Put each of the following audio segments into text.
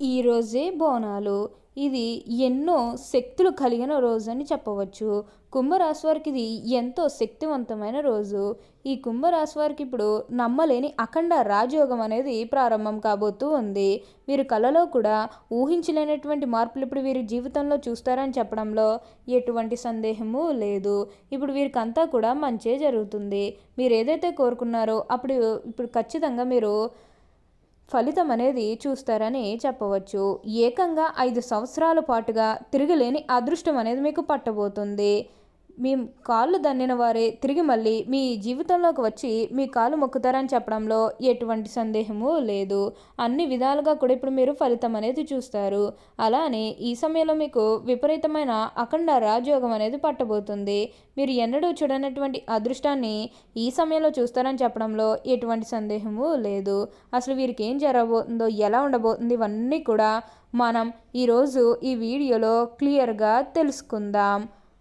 ఈరోజే బోనాలు. ఇది ఎన్నో శక్తులు కలిగిన రోజు అని చెప్పవచ్చు. కుంభరాశి వారికి ఇది ఎంతో శక్తివంతమైన రోజు. ఈ కుంభరాశి వారికి ఇప్పుడు నమ్మలేని అఖండ రాజయోగం అనేది ప్రారంభం కాబోతూ ఉంది. మీరు కళలో కూడా ఊహించలేనటువంటి మార్పులు ఇప్పుడు వీరి జీవితంలో చూస్తారని చెప్పడంలో ఎటువంటి సందేహము లేదు. ఇప్పుడు వీరికంతా కూడా మంచే జరుగుతుంది. మీరు ఏదైతే కోరుకున్నారో అప్పుడు ఇప్పుడు ఖచ్చితంగా మీరు ఫలితం అనేది చూస్తారని చెప్పవచ్చు. ఏకంగా ఐదు సంవత్సరాల పాటుగా తిరగలేని అదృష్టం అనేది మీకు పట్టబోతుంది. మీ కాళ్ళు దన్నిన వారే తిరిగి మళ్ళీ మీ జీవితంలోకి వచ్చి మీ కాళ్ళు మొక్కుతారని చెప్పడంలో ఎటువంటి సందేహము లేదు. అన్ని విధాలుగా కూడా ఇప్పుడు మీరు ఫలితం అనేది చూస్తారు. అలానే ఈ సమయంలో మీకు విపరీతమైన అఖండ రాజయోగం అనేది పట్టబోతుంది. మీరు ఎన్నడూ చూడనటువంటి అదృష్టాన్ని ఈ సమయంలో చూస్తారని చెప్పడంలో ఎటువంటి సందేహము లేదు. అసలు వీరికి ఏం జరగబోతుందో ఎలా ఉండబోతుంది ఇవన్నీ కూడా మనం ఈరోజు ఈ వీడియోలో క్లియర్గా తెలుసుకుందాం.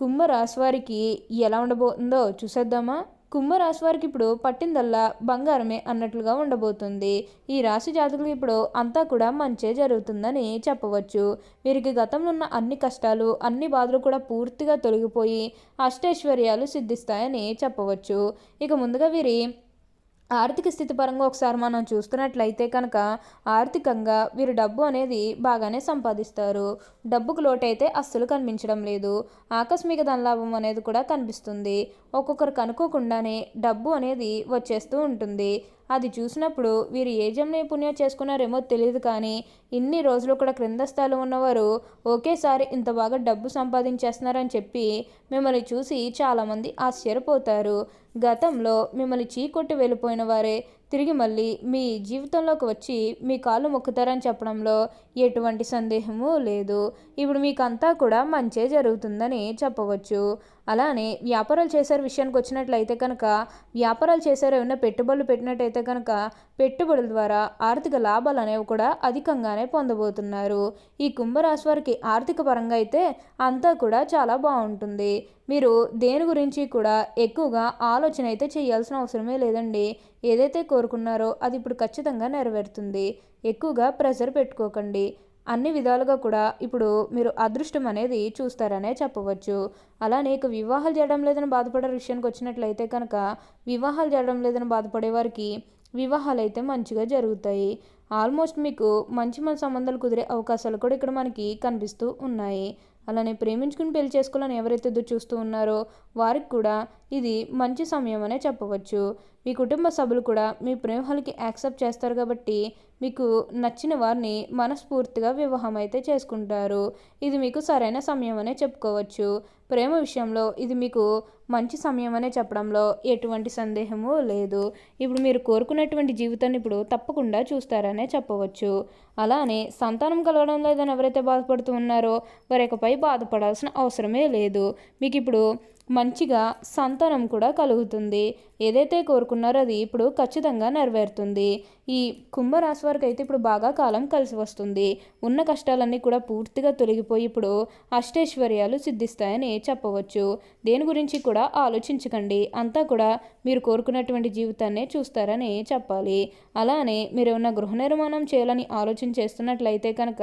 కుంభరాశి వారికి ఎలా ఉండబోతుందో చూసేద్దామా? కుంభరాశి వారికి ఇప్పుడు పట్టిందల్లా బంగారమే అన్నట్లుగా ఉండబోతుంది. ఈ రాశి జాతకులకు ఇప్పుడు అంతా కూడా మంచే జరుగుతుందని చెప్పవచ్చు. వీరికి గతంలో ఉన్న అన్ని కష్టాలు అన్ని బాధలు కూడా పూర్తిగా తొలగిపోయి అష్టైశ్వర్యాలు సిద్ధిస్తాయని చెప్పవచ్చు. ఇక ముందుగా వీరి ఆర్థిక స్థితి పరంగా ఒకసారి మనం చూస్తున్నట్లయితే కనుక ఆర్థికంగా వీరు డబ్బు అనేది బాగానే సంపాదిస్తారు. డబ్బుకు లోటైతే అస్సలు కనిపించడం లేదు. ఆకస్మిక ధనలాభం అనేది కూడా కనిపిస్తుంది. ఒక్కొక్కరికి అనుకోకుండానే డబ్బు అనేది వచ్చేస్తూ ఉంటుంది. అది చూసినప్పుడు వీరు ఏ జన్మ పుణ్యం చేసుకున్నారేమో తెలియదు కానీ ఇన్ని రోజులు కూడా క్రింద స్థాయిలో ఉన్నవారు ఒకేసారి ఇంత బాగా డబ్బు సంపాదించేస్తున్నారని చెప్పి మిమ్మల్ని చూసి చాలామంది ఆశ్చర్యపోతారు. గతంలో మిమ్మల్ని చీకొట్టి వెళ్ళిపోయిన వారే తిరిగి మళ్ళీ మీ జీవితంలోకి వచ్చి మీ కాళ్ళు మొక్కుతారని చెప్పడంలో ఎటువంటి సందేహము లేదు. ఇప్పుడు మీకంతా కూడా మంచే జరుగుతుందని చెప్పవచ్చు. అలానే వ్యాపారాలు చేసే విషయానికి వచ్చినట్లయితే కనుక వ్యాపారాలు చేశారు ఏమైనా పెట్టుబడులు పెట్టినట్టయితే కనుక పెట్టుబడుల ద్వారా ఆర్థిక లాభాలు అనేవి కూడా అధికంగానే పొందబోతున్నారు. ఈ కుంభరాశి వారికి ఆర్థిక పరంగా అయితే అంతా కూడా చాలా బాగుంటుంది. మీరు దేని గురించి కూడా ఎక్కువగా ఆలోచన అయితే చేయాల్సిన అవసరమే లేదండి. ఏదైతే కోరుకున్నారో అది ఇప్పుడు ఖచ్చితంగా నెరవేరుతుంది. ఎక్కువగా ప్రెషర్ పెట్టుకోకండి. అన్ని విధాలుగా కూడా ఇప్పుడు మీరు అదృష్టం అనేది చూస్తారనే చెప్పవచ్చు. అలానే నీకు వివాహాలు చేయడం లేదని బాధపడే విషయానికి వచ్చినట్లయితే కనుక వివాహాలు చేయడం లేదని బాధపడే వారికి వివాహాలు అయితే మంచిగా జరుగుతాయి. ఆల్మోస్ట్ మీకు మంచి మంచి సంబంధాలు కుదిరే అవకాశాలు కూడా ఇక్కడ మనకి కనిపిస్తూ ఉన్నాయి. అలానే ప్రేమించుకుని పెళ్ళి చేసుకోవాలని ఎవరైతే ఎదురు చూస్తూ ఉన్నారో వారికి కూడా ఇది మంచి సమయం అనే చెప్పవచ్చు. మీ కుటుంబ సభ్యులు కూడా మీ ప్రేమలకి యాక్సెప్ట్ చేస్తారు కాబట్టి మీకు నచ్చిన వారిని మనస్ఫూర్తిగా వివాహం అయితే చేసుకుంటారు. ఇది మీకు సరైన సమయం అనే చెప్పుకోవచ్చు. ప్రేమ విషయంలో ఇది మీకు మంచి సమయం అనే చెప్పడంలో ఎటువంటి సందేహము లేదు. ఇప్పుడు మీరు కోరుకున్నటువంటి జీవితాన్ని ఇప్పుడు తప్పకుండా చూస్తారనే చెప్పవచ్చు. అలానే సంతానం కలగడం లేదని ఎవరైతే బాధపడుతూ ఉన్నారో వారి యొక్కపై బాధపడాల్సిన అవసరమే లేదు. మీకు ఇప్పుడు మంచిగా సంతానం కూడా కలుగుతుంది. ఏదైతే కోరుకున్నారో అది ఇప్పుడు ఖచ్చితంగా నెరవేరుతుంది. ఈ కుంభరాశి వారికి అయితే ఇప్పుడు బాగా కాలం కలిసి వస్తుంది. ఉన్న కష్టాలన్నీ కూడా పూర్తిగా తొలగిపోయి ఇప్పుడు అష్టైశ్వర్యాలు సిద్ధిస్తాయని చెప్పవచ్చు. దేని గురించి కూడా ఆలోచించకండి. అంతా కూడా మీరు కోరుకున్నటువంటి జీవితాన్నే చూస్తారని చెప్పాలి. అలానే మీరు ఏమన్నా గృహ నిర్మాణం చేయాలని ఆలోచన చేస్తున్నట్లయితే కనుక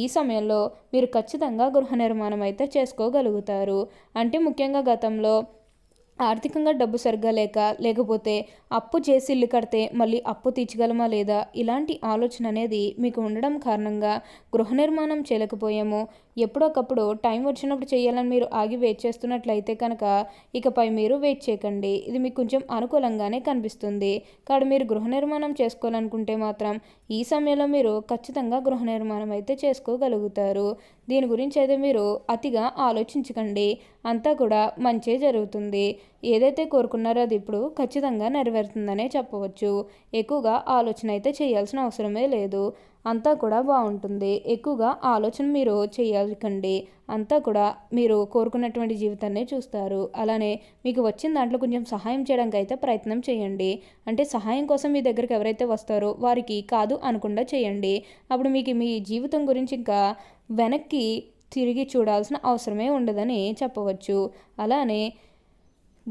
ఈ సమయంలో మీరు ఖచ్చితంగా గృహ నిర్మాణం అయితే చేసుకోగలుగుతారు. అంటే ముఖ్యంగా గతంలో ఆర్థికంగా డబ్బు సరిగ్గా లేక లేకపోతే అప్పు చేసి ఇల్లు కడితే మళ్ళీ అప్పు తీర్చగలమా లేదా? ఇలాంటి ఆలోచన అనేది మీకు ఉండడం కారణంగా గృహ నిర్మాణం చేయలేకపోయాము. ఎప్పుడొకప్పుడు టైం వచ్చినప్పుడు చేయాలని మీరు ఆగి వెయిట్ చేస్తున్నట్లయితే కనుక ఇకపై మీరు వెయిట్ చేయకండి. ఇది మీకు కొంచెం అనుకూలంగానే కనిపిస్తుంది. కాబట్టి మీరు గృహ నిర్మాణం చేసుకోవాలనుకుంటే మాత్రం ఈ సమయంలో మీరు ఖచ్చితంగా గృహ నిర్మాణం అయితే చేసుకోగలుగుతారు. దీని గురించి అయితే మీరు అతిగా ఆలోచించకండి. అంతా కూడా మంచే జరుగుతుంది. ఏదైతే కోరుకున్నారో అది ఇప్పుడు ఖచ్చితంగా నెరవేరుతుందనే చెప్పవచ్చు. ఎక్కువగా ఆలోచన అయితే చేయాల్సిన అవసరమే లేదు. అంతా కూడా బాగుంటుంది. ఎక్కువగా ఆలోచన మీరు చేయకండి అంతా కూడా మీరు కోరుకున్నటువంటి జీవితాన్ని చూస్తారు. అలానే మీకు వచ్చిన దాంట్లో కొంచెం సహాయం చేయడానికి అయితే ప్రయత్నం చేయండి. అంటే సహాయం కోసం మీ దగ్గరికి ఎవరైతే వస్తారో వారికి కాదు అనకుండా చేయండి. అప్పుడు మీకు మీ జీవితం గురించి ఇంకా వెనక్కి తిరిగి చూడాల్సిన అవసరమే ఉండదని చెప్పవచ్చు. అలానే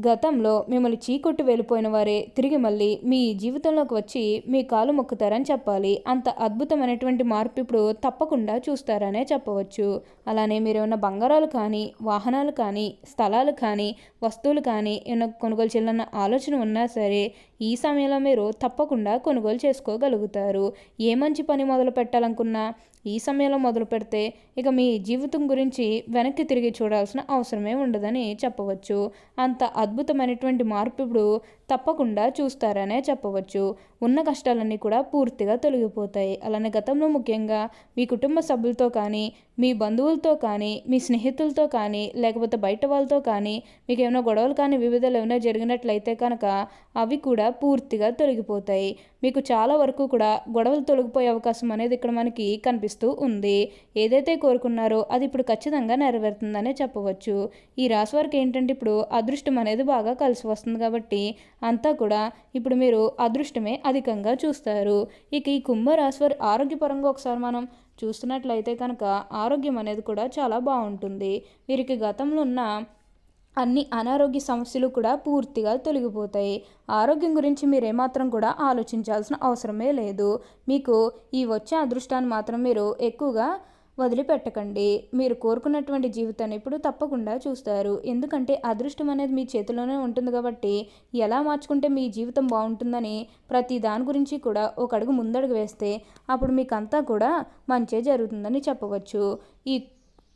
గతంలో మిమ్మల్ని చీకొట్టు వెళ్ళిపోయిన వారే తిరిగి మళ్ళీ మీ జీవితంలోకి వచ్చి మీ కాలు మొక్కుతారని చెప్పాలి. అంత అద్భుతమైనటువంటి మార్పు ఇప్పుడు తప్పకుండా చూస్తారనే చెప్పవచ్చు. అలానే మీరు ఏమైనా బంగారాలు కానీ వాహనాలు కానీ స్థలాలు కానీ వస్తువులు కానీ ఏమైనా కొనుగోలు చేయాలన్న ఆలోచన ఉన్నా సరే ఈ సమయంలో మీరు తప్పకుండా కొనుగోలు చేసుకోగలుగుతారు. ఏ మంచి పని మొదలు పెట్టాలనుకున్నా ఈ సమయంలో మొదలు పెడితే ఇక మీ జీవితం గురించి వెనక్కి తిరిగి చూడాల్సిన అవసరమే ఉండదని చెప్పవచ్చు. అంత అద్భుతమైనటువంటి మార్పు ఇప్పుడు తప్పకుండా చూస్తారనే చెప్పవచ్చు. ఉన్న కష్టాలన్నీ కూడా పూర్తిగా తొలగిపోతాయి. అలానే గతంలో ముఖ్యంగా మీ కుటుంబ సభ్యులతో కానీ మీ బంధువులతో కానీ మీ స్నేహితులతో కానీ లేకపోతే బయట వాళ్ళతో కానీ మీకు ఏమైనా గొడవలు కానీ వివిధలు ఏమైనా జరిగినట్లయితే కనుక అవి కూడా పూర్తిగా తొలగిపోతాయి. మీకు చాలా వరకు కూడా గొడవలు తొలగిపోయే అవకాశం అనేది ఇక్కడ మనకి కనిపిస్తూ ఉంది. ఏదైతే కోరుకున్నారో అది ఇప్పుడు ఖచ్చితంగా నెరవేరుతుందనే చెప్పవచ్చు. ఈ రాశి వారికి ఏంటంటే ఇప్పుడు అదృష్టం అనేది బాగా కలిసి వస్తుంది కాబట్టి అంతా కూడా ఇప్పుడు మీరు అదృష్టమే అధికంగా చూస్తారు. ఇక ఈ కుంభరాశి వారి ఆరోగ్యపరంగా ఒకసారి మనం చూస్తున్నట్లయితే కనుక ఆరోగ్యం అనేది కూడా చాలా బాగుంటుంది. వీరికి గతంలో ఉన్న అన్ని అనారోగ్య సమస్యలు కూడా పూర్తిగా తొలగిపోతాయి. ఆరోగ్యం గురించి మీరు ఏమాత్రం కూడా ఆలోచించాల్సిన అవసరమే లేదు. మీకు ఈ వచ్చే అదృష్టాన్ని మాత్రం మీరు ఎక్కువగా వదిలిపెట్టకండి. మీరు కోరుకున్నటువంటి జీవితాన్ని ఇప్పుడు తప్పకుండా చూస్తారు. ఎందుకంటే అదృష్టం అనేది మీ చేతిలోనే ఉంటుంది కాబట్టి ఎలా మార్చుకుంటే మీ జీవితం బాగుంటుందని ప్రతి దాని గురించి కూడా ఒక అడుగు ముందడుగు వేస్తే అప్పుడు మీకు అంతా కూడా మంచే జరుగుతుందని చెప్పవచ్చు. ఈ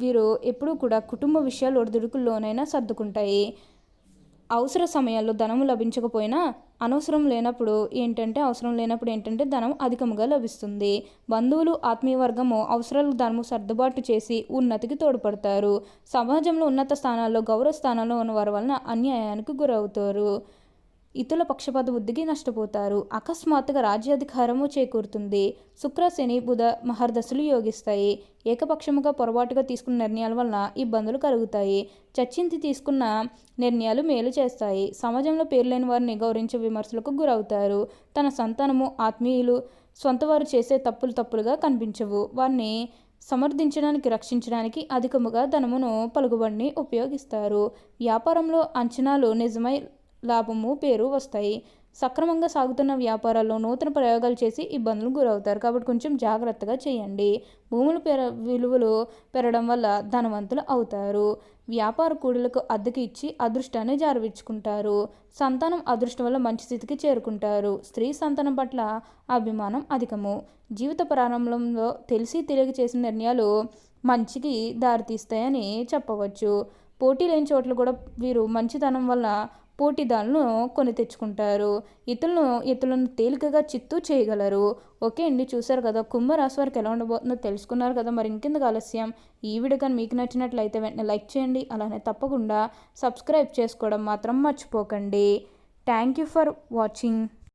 వీరు ఎప్పుడూ కూడా కుటుంబ విషయాలు ఒడిదుడుకుల్లోనైనా సర్దుకుంటాయి. అవసర సమయాల్లో ధనము లభించకపోయినా అనవసరం లేనప్పుడు ఏంటంటే అవసరం లేనప్పుడు ఏంటంటే ధనం అధికంగా లభిస్తుంది. బంధువులు ఆత్మీయ వర్గము అవసరాలకు ధనము సర్దుబాటు చేసి ఉన్నతికి తోడ్పడతారు. సమాజంలో ఉన్నత స్థానాల్లో గౌరవ స్థానాల్లో ఉన్న వారి వలన అన్యాయానికి గురవుతారు. ఇతరుల పక్షపాత బుద్ధికి నష్టపోతారు. అకస్మాత్తుగా రాజ్యాధికారము చేకూరుతుంది. శుక్ర శని బుధ మహర్దశలు యోగిస్తాయి. ఏకపక్షముగా పొరపాటుగా తీసుకున్న నిర్ణయాల వలన ఇబ్బందులు కలుగుతాయి. చచ్చింతి తీసుకున్న నిర్ణయాలు మేలు చేస్తాయి. సమాజంలో పేరు లేని వారిని గౌరవించే విమర్శలకు గురవుతారు. తన సంతానము ఆత్మీయులు సొంత వారు చేసే తప్పులు తప్పులుగా కనిపించవు. వారిని సమర్థించడానికి రక్షించడానికి అధికముగా ధనమును పలుకుబడిని ఉపయోగిస్తారు. వ్యాపారంలో అంచనాలు నిజమై లాభము పేరు వస్తాయి. సక్రమంగా సాగుతున్న వ్యాపారాల్లో నూతన ప్రయోగాలు చేసి ఇబ్బందులు గురవుతారు. కాబట్టి కొంచెం జాగ్రత్తగా చేయండి. భూములు పెర విలువలు పెరగడం వల్ల ధనవంతులు అవుతారు. వ్యాపార కూడలకు అద్దెకి ఇచ్చి అదృష్టాన్ని జారవించుకుంటారు సంతానం అదృష్టం వల్ల మంచి స్థితికి చేరుకుంటారు. స్త్రీ సంతానం పట్ల అభిమానం అధికము. జీవిత ప్రారంభంలో తెలిసి తెలియక చేసిన నిర్ణయాలు మంచికి దారితీస్తాయని చెప్పవచ్చు. పోటీ లేని చోట్ల కూడా వీరు మంచితనం వల్ల పోటీదారులను కొని తెచ్చుకుంటారు. ఇతరులను ఇతరులను తేలికగా చిత్తు చేయగలరు. ఓకే అండి చూసారు కదా? కుంభరాశి వారికి ఎలా ఉండబోతుందో తెలుసుకున్నారు కదా? మరి ఇంకెందుకు ఆలస్యం? ఈ వీడియో కానీ మీకు నచ్చినట్లయితే వెంటనే లైక్ చేయండి. అలానే తప్పకుండా సబ్స్క్రైబ్ చేసుకోవడం మాత్రం మర్చిపోకండి. Thank you for watching.